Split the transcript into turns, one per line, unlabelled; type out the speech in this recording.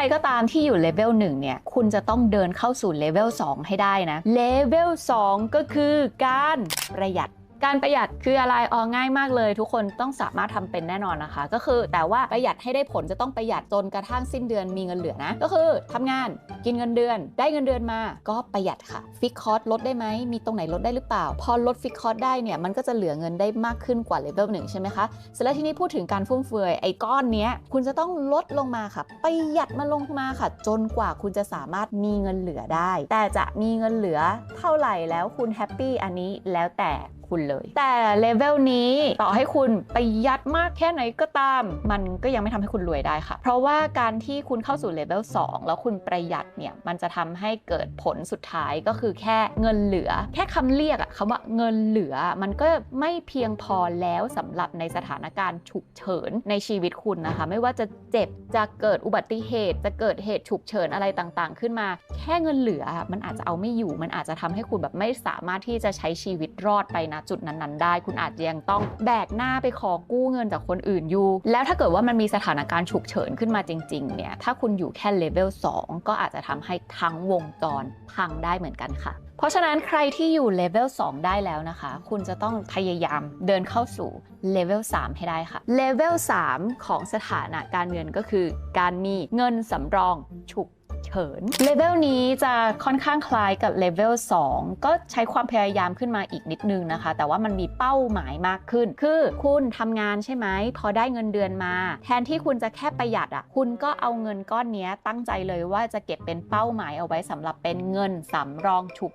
รก็ตามที่อยู่เลเวล1เนี่ย คุณจะต้องเดินเข้าสู่เลเวล2ให้ได้นะ เลเวล2ก็คือการประหยัด การประหยัดคืออะไรอ๋อง่ายมากเลย ทุกคนต้องสามารถทำเป็นแน่นอนนะคะ ก็คือแต่ว่าประหยัดให้ได้ผลจะต้องประหยัดจนกระทั่งสิ้นเดือนมีเงินเหลือนะ ก็คือทำงานกินเงินเดือน ได้เงินเดือนมา ก็ประหยัดค่ะฟิกคอร์สลดได้ไหมมีตรงไหนลดได้หรือเปล่า พอลดฟิกคอร์สได้เนี่ยมันก็จะเหลือเงินได้มากขึ้นกว่าเลเวลหนึ่งใช่ไหมคะเสร็จแล้วที่นี้พูดถึงการฟุ่มเฟือยไอ้ก้อนเนี้ยคุณจะต้องลดลงมาค่ะ ประหยัดมันลงมาค่ะ จนกว่าคุณจะสามารถมีเงินเหลือได้ แต่จะมีเงินเหลือเท่าไหร่แล้วคุณแฮปปี้อันนี้แล้วแต่ คุณเลย แต่เลเวลนี้ต่อให้คุณประหยัดมากแค่ไหนก็ตาม มันก็ยังไม่ทำให้คุณรวยได้ค่ะ เพราะว่าการที่คุณเข้าสู่เลเวล2แล้วคุณประหยัดเนี่ยมันจะทำให้เกิดผลสุดท้ายก็คือแค่เงินเหลือ แค่คำเรียกอะคำว่าเงินเหลือมันก็ไม่เพียงพอแล้วสำหรับในสถานการณ์ฉุกเฉินในชีวิตคุณนะคะ ไม่ว่าจะเจ็บจะเกิดอุบัติเหตุ จะเกิดเหตุฉุกเฉินอะไรต่างๆ ขึ้นมา แค่เงินเหลืออะมันอาจจะเอาไม่อยู่ มันอาจจะทำให้คุณแบบไม่สามารถที่จะใช้ชีวิตรอดไปนะจุดนั้นๆ ได้ คุณอาจยังต้องแบกหน้าไปขอกู้เงินจากคนอื่นอยู่ แล้วถ้าเกิดว่ามันมีสถานการณ์ฉุกเฉินขึ้นมาจริงๆ เนี่ย ถ้าคุณอยู่แค่เลเวล2ก็อาจจะทำให้ทั้งวงจรพังได้เหมือนกันค่ะเพราะฉะนั้นใครที่อยู่เลเวล2ได้แล้วนะคะ คุณจะต้องพยายามเดินเข้าสู่เลเวล3ให้ได้ค่ะเลเวล3ของสถานะการเงินก็คือ การมีเงินสำรองฉุก เฉินเลเวลนี้จะค่อนข้างคล้ายกับเลเวล2ก็ใช้ความพยายามขึ้นมาอีกนิดนึงนะคะ แต่ว่ามันมีเป้าหมายมากขึ้น คือคุณทำงานใช่ไหมพอได้เงินเดือนมา แทนที่คุณจะแค่ประหยัดอะคุณก็เอาเงินก้อนนี้ตั้งใจเลยว่าจะเก็บเป็นเป้าหมายเอาไว้สำหรับเป็นเงินสำรองฉุก